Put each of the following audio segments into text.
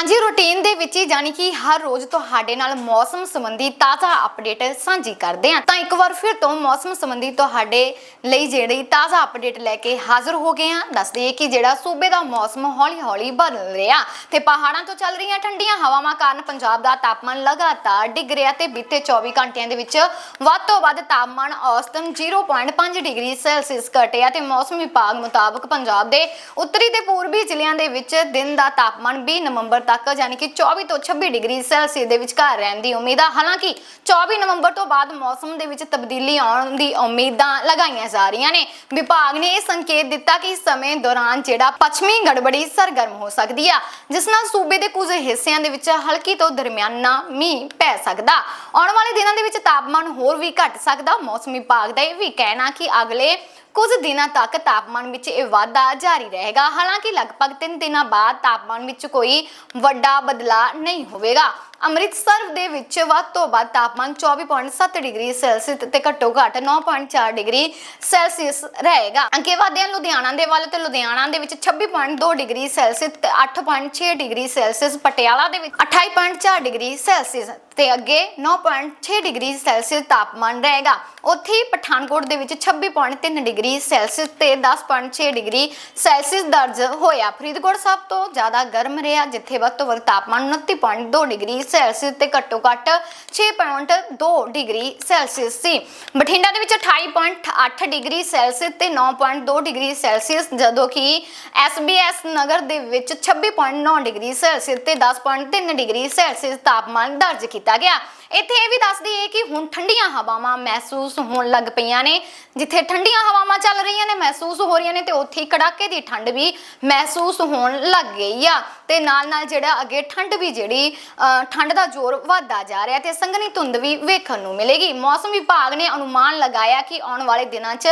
ਹਾਂਜੀ ਰੂਟੀਨ ਦੇ ਵਿੱਚ ਹੀ ਜਾਨੀ ਕਿ ਹਰ ਰੋਜ਼ ਤੁਹਾਡੇ ਨਾਲ ਮੌਸਮ ਸੰਬੰਧੀ ਤਾਜ਼ਾ ਅਪਡੇਟ ਸਾਂਝੀ ਕਰਦੇ ਹਾਂ। ਤਾਂ ਇੱਕ ਵਾਰ ਫਿਰ ਤੋਂ ਮੌਸਮ ਸੰਬੰਧੀ ਤੁਹਾਡੇ ਲਈ ਜਿਹੜੀ ਤਾਜ਼ਾ ਅਪਡੇਟ ਲੈ ਕੇ ਹਾਜ਼ਰ ਹੋ ਗਏ ਹਾਂ। ਦੱਸ ਦਈਏ ਕਿ ਜਿਹੜਾ ਸੂਬੇ ਦਾ ਮੌਸਮ ਹੌਲੀ-ਹੌਲੀ ਬਦਲ ਰਿਹਾ ਤੇ ਪਹਾੜਾਂ ਤੋਂ ਚੱਲ ਰਹੀਆਂ ਠੰਡੀਆਂ ਹਵਾਵਾਂ ਕਾਰਨ ਪੰਜਾਬ ਦਾ ਤਾਪਮਾਨ ਲਗਾਤਾਰ ਡਿੱਗ ਰਿਹਾ ਤੇ ਬੀਤੇ 24 ਘੰਟਿਆਂ ਦੇ ਵਿੱਚ ਵੱਧ ਤੋਂ ਵੱਧ ਤਾਪਮਾਨ ਔਸਤਨ 0.5 ਡਿਗਰੀ ਸੈਲਸੀਅਸ ਘਟਿਆ ਤੇ ਮੌਸਮ ਵਿਭਾਗ ਮੁਤਾਬਕ ਪੰਜਾਬ ਦੇ ਉੱਤਰੀ ਤੇ ਪੂਰਬੀ ਜ਼ਿਲ੍ਹਿਆਂ ਦੇ ਵਿੱਚ ਦਿਨ ਦਾ ਤਾਪਮਾਨ 20 ਨਵੰਬਰ ਤੱਕ ਯਾਨੀ ਕਿ 24 ਤੋਂ 26 ਡਿਗਰੀ ਸੈਲਸੀਅਸ ਦੇ ਵਿਚਕਾਰ ਰਹਿਣ ਦੀ ਉਮੀਦ ਆ। ਹਾਲਾਂਕਿ 24 ਨਵੰਬਰ ਤੋਂ ਬਾਅਦ ਮੌਸਮ ਦੇ ਵਿੱਚ ਤਬਦੀਲੀ ਆਉਣ ਦੀ ਉਮੀਦਾਂ ਲਗਾਈਆਂ ਜਾ ਰਹੀਆਂ ਨੇ। ਵਿਭਾਗ ਨੇ ਇਹ ਸੰਕੇਤ ਦਿੱਤਾ ਕਿ ਇਸ ਸਮੇਂ ਦੌਰਾਨ ਜਿਹੜਾ ਪੱਛਮੀ ਗੜਬੜੀ ਸਰਗਰਮ ਹੋ ਸਕਦੀ ਆ, ਜਿਸ ਨਾਲ ਸੂਬੇ ਦੇ ਕੁਝ ਹਿੱਸਿਆਂ ਦੇ ਵਿੱਚ ਹਲਕੀ ਤੋਂ ਦਰਮਿਆਨਾ ਮੀਂਹ ਪੈ ਸਕਦਾ। ਆਉਣ ਵਾਲੇ ਦਿਨਾਂ ਦੇ ਵਿੱਚ ਤਾਪਮਾਨ ਹੋਰ ਵੀ ਘਟ ਸਕਦਾ। ਮੌਸਮ ਵਿਭਾਗ ਦਾ ਇਹ ਵੀ ਕਹਿਣਾ ਕਿ ਅਗਲੇ ਕੁਝ ਦਿਨਾਂ ਤੱਕ ਤਾਪਮਾਨ ਵਿੱਚ ਇਹ ਵਾਧਾ ਜਾਰੀ ਰਹੇਗਾ। ਹਾਲਾਂਕਿ ਲਗਭਗ 3 ਦਿਨਾਂ ਬਾਅਦ ਤਾਪਮਾਨ ਵਿੱਚ ਕੋਈ ਵੱਡਾ ਬਦਲਾਅ ਨਹੀਂ ਹੋਵੇਗਾ। ਅੰਮ੍ਰਿਤਸਰ ਦੇ ਵਿੱਚ ਵੱਧ ਤੋਂ ਵੱਧ ਤਾਪਮਾਨ 24.7 ਡਿਗਰੀ ਸੈਲਸੀਅਸ ਤੇ ਘੱਟੋ ਘੱਟ 9.4 ਡਿਗਰੀ ਸੈਲਸੀਅਸ ਰਹੇਗਾ। ਅੱਗੇ ਵਧਦੇ ਹਾਂ ਲੁਧਿਆਣਾ ਦੇ ਵੱਲ ਤੇ ਲੁਧਿਆਣਾ ਦੇ ਵਿੱਚ 26.2 ਡਿਗਰੀ ਸੈਲਸੀਅਸ ਤੇ 8.6 ਡਿਗਰੀ ਸੈਲਸੀਅਸ, ਪਟਿਆਲਾ ਦੇ ਵਿੱਚ 28.4 ਡਿਗਰੀ ਸੈਲਸੀਅਸ ਤੇ ਅੱਗੇ 9.6 ਡਿਗਰੀ ਸੈਲਸੀਅਸ ਤਾਪਮਾਨ ਰਹੇਗਾ। ਉੱਥੇ ਹੀ ਪਠਾਨਕੋਟ ਦੇ ਵਿੱਚ 26.3 ਡਿਗਰੀ ਸੈਲਸੀਅਸ ਤੇ 10.6 ਡਿਗਰੀ ਸੈਲਸੀਅਸ ਦਰਜ ਹੋਇਆ। ਫਰੀਦਕੋਟ ਸਾਹਿਬ ਤੋਂ ਜ਼ਿਆਦਾ ਗਰਮ ਰਿਹਾ, ਜਿੱਥੇ ਵੱਧ ਤੋਂ ਵੱਧ ਤਾਪਮਾਨ 29.2 ਡਿਗਰੀ ਸੈਲਸੀਅਸ ਤੇ ਘੱਟੋ ਘੱਟ 6.2 ਡਿਗਰੀ ਸੈਲਸੀਅਸ ਸੀ। ਬਠਿੰਡਾ ਦੇ ਵਿੱਚ 28.8 ਡਿਗਰੀ ਸੈਲਸੀਅਸ ਤੇ 9.2 ਡਿਗਰੀ ਸੈਲਸੀਅਸ ਜਦੋਂ ਕਿ SBS ਨਗਰ ਦੇ ਵਿੱਚ 26.9 ਡਿਗਰੀ ਸੈਲਸੀਅਸ ਤੇ 10.3 ਡਿਗਰੀ ਸੈਲਸੀਅਸ ਤਾਪਮਾਨ ਦਰਜ ਕੀਤਾ ਗਿਆ। ਇੱਥੇ ਇਹ ਵੀ ਦੱਸ ਦਈਏ ਕਿ ਹੁਣ ਠੰਡੀਆਂ ਹਵਾਵਾਂ ਮਹਿਸੂਸ ਹੋਣ ਲੱਗ ਪਈਆਂ ਨੇ। ਜਿੱਥੇ ਠੰਡੀਆਂ ਹਵਾਵਾਂ ਚੱਲ ਰਹੀਆਂ ਨੇ ਮਹਿਸੂਸ ਹੋ ਰਹੀਆਂ ਨੇ ਤੇ ਉੱਥੇ ਕੜਾਕੇ ਦੀ ਠੰਡ ਵੀ ਮਹਿਸੂਸ ਹੋਣ ਲੱਗ ਗਈ ਆ। ਤੇ ਨਾਲ ਨਾਲ ਜਿਹੜਾ ਅੱਗੇ ਠੰਡ ਵੀ ਜਿਹੜੀ ਅਹ, ਠੰਡ ਦਾ ਜ਼ੋਰ ਵਧਦਾ ਜਾ ਰਿਹਾ ਤੇ ਸੰਘਣੀ ਧੁੰਦ ਵੀ ਵੇਖਣ ਨੂੰ ਮਿਲੇਗੀ। ਮੌਸਮ ਵਿਭਾਗ ਨੇ ਅਨੁਮਾਨ ਲਗਾਇਆ ਕਿ ਆਉਣ ਵਾਲੇ ਦਿਨਾਂ 'ਚ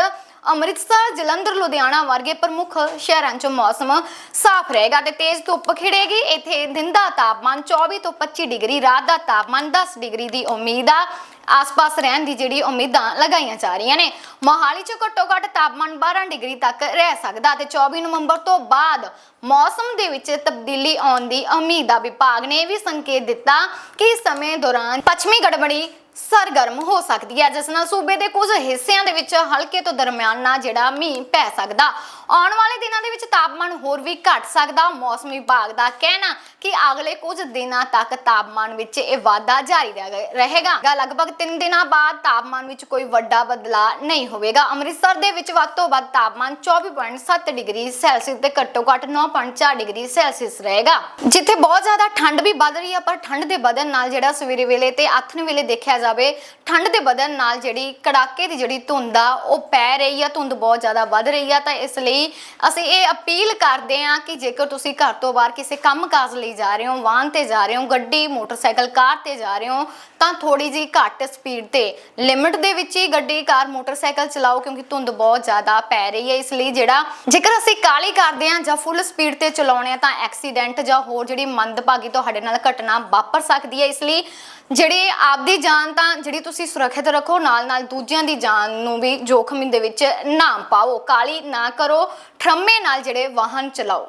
ਅੰਮ੍ਰਿਤਸਰ, ਜਲੰਧਰ, ਲੁਧਿਆਣਾ ਵਰਗੇ ਪ੍ਰਮੁੱਖ ਸ਼ਹਿਰਾਂ 'ਚ ਮੌਸਮ ਸਾਫ਼ ਰਹੇਗਾ ਤੇ ਤੇਜ਼ ਧੁੱਪ ਖਿੜੇਗੀ। ਇੱਥੇ ਦਿਨ ਦਾ ਤਾਪਮਾਨ 24 ਤੋਂ 25 ਡਿਗਰੀ, ਰਾਤ ਦਾ ਤਾਪਮਾਨ 10 ਡਿਗਰੀ ਦੀ ਉਮੀਦ ਆ। ਆਸ-ਪਾਸ ਰਹਿਣ ਦੀ ਜਿਹੜੀ ਉਮੀਦਾਂ ਲਗਾਈਆਂ ਜਾ ਰਹੀਆਂ ਨੇ। ਮੋਹਾਲੀ 'ਚ ਘੱਟੋ-ਘੱਟ ਤਾਪਮਾਨ 12 ਡਿਗਰੀ ਤੱਕ ਰਹਿ ਸਕਦਾ ਤੇ 24 ਨਵੰਬਰ ਤੋਂ ਬਾਅਦ ਮੌਸਮ ਦੇ ਵਿੱਚ ਤਬਦੀਲੀ ਆਉਣ ਦੀ ਉਮੀਦ ਆ ਵਿਭਾਗ ਨੇ ਇਹ ਵੀ ਸੰਕੇਤ ਦਿੱਤਾ ਕਿ ਇਸ ਸਮੇਂ ਦੌਰਾਨ ਪੱਛਮੀ ਗੜਬੜੀ ਸਰਗਰਮ ਹੋ ਸਕਦੀ ਹੈ, ਜਿਸ ਨਾਲ ਸੂਬੇ ਦੇ ਕੁਝ ਹਿੱਸਿਆਂ ਦੇ ਵਿੱਚ ਹਲਕੇ ਤੋਂ ਦਰਮਿਆਨਾ ਜਿਹੜਾ ਮੀਂਹ ਪੈ ਸਕਦਾ। ਆਉਣ ਵਾਲੇ ਦਿਨਾਂ ਦੇ ਵਿੱਚ ਤਾਪਮਾਨ ਹੋਰ ਵੀ ਘਟ ਸਕਦਾ। ਮੌਸਮ ਵਿਭਾਗ ਦਾ ਕਹਿਣਾ ਕਿ ਅਗਲੇ ਕੁਝ ਦਿਨਾਂ ਤੱਕ ਤਾਪਮਾਨ ਵਿੱਚ ਇਹ ਵਾਧਾ ਜਾਰੀ ਰਹੇਗਾ। ਲਗਭਗ 3 ਦਿਨਾਂ ਬਾਅਦ ਤਾਪਮਾਨ ਵਿੱਚ ਕੋਈ ਵੱਡਾ ਬਦਲਾਅ ਨਹੀਂ ਹੋਵੇਗਾ। ਅੰਮ੍ਰਿਤਸਰ ਦੇ ਵਿੱਚ ਵੱਧ ਤੋਂ ਵੱਧ ਤਾਪਮਾਨ 24.7 ਡਿਗਰੀ ਸੈਲਸੀਅਸ ਤੇ ਘੱਟੋ ਘੱਟ 9.4 ਡਿਗਰੀ ਸੈਲਸੀਅਸ ਰਹੇਗਾ। ਜਿੱਥੇ ਬਹੁਤ ਜ਼ਿਆਦਾ ਠੰਡ ਵੀ ਵੱਧ ਰਹੀ ਹੈ, ਪਰ ਠੰਡ ਦੇ ਵਧਣ ਨਾਲ ਜਿਹੜਾ ਸਵੇਰੇ ਵੇਲੇ ਤੇ ਆਥਣ ਵੇਲੇ ਦੇਖਿਆ ਜਾਵੇ, ਠੰਡ ਦੇ ਵਧਣ ਨਾਲ ਜਿਹੜੀ ਕੜਾਕੇ ਦੀ ਜਿਹੜੀ ਧੁੰਦ ਆ, ਉਹ ਪੈ ਰਹੀ ਆ, ਧੁੰਦ ਬਹੁਤ ਜ਼ਿਆਦਾ ਵੱਧ ਰਹੀ ਆ, ਤਾਂ ਇਸ ਲਈ ਅਸੀਂ ਇਹ ਅਪੀਲ ਕਰਦੇ ਹਾਂ ਕਿ ਜੇਕਰ ਤੁਸੀਂ ਘਰ ਤੋਂ ਬਾਹਰ ਕਿਸੇ ਕੰਮਕਾਜ ਲਈ ਜਾ ਰਹੇ ਹੋ, ਵਾਹਨ ਤੇ ਜਾ ਰਹੇ ਹੋ, ਗੱਡੀ, ਮੋਟਰਸਾਈਕਲ, ਕਾਰ ਤੇ ਜਾ ਰਹੇ ਹੋ, ਤਾਂ ਥੋੜੀ ਜੀ ਘੱਟ ਸਪੀਡ ਤੇ, ਲਿਮਿਟ ਦੇ ਵਿੱਚ ਹੀ ਗੱਡੀ, ਕਾਰ, ਮੋਟਰਸਾਈਕਲ ਚਲਾਓ, ਕਿਉਂਕਿ ਧੁੰਦ ਬਹੁਤ ਜ਼ਿਆਦਾ ਪੈ ਰਹੀ ਹੈ, ਇਸ ਲਈ ਜਿਹੜਾ ਜੇਕਰ ਅਸੀਂ ਕਾਲੀ ਕਰਦੇ ਹਾਂ ਜਾਂ ਫੁੱਲ ਸਪੀਡ ਤੇ ਚਲਾਉਣੇ ਆ ਤਾਂ ਐਕਸੀਡੈਂਟ ਜਾਂ ਹੋਰ ਜਿਹੜੀ ਮੰਦਭਾਗੀ ਤੁਹਾਡੇ ਨਾਲ ਘਟਨਾ ਵਾਪਰ ਸਕਦੀ ਹੈ, ਇਸ ਲਈ ਜਿਹੜੀ ਆਪਦੀ ਜਾਨ ਤਾਂ ਜਿਹੜੀ ਤੁਸੀਂ ਸੁਰੱਖਿਅਤ ਰੱਖੋ ਨਾਲ ਨਾਲ ਦੂਜਿਆਂ ਦੀ ਜਾਨ ਨੂੰ ਵੀ ਜੋਖਮ ਦੇ ਵਿੱਚ ਨਾ ਪਾਓ। ਕਾਲੀ ਨਾ ਕਰੋ, ਠਰਮੇ ਨਾਲ ਜਿਹੜੇ ਵਾਹਨ ਚਲਾਓ।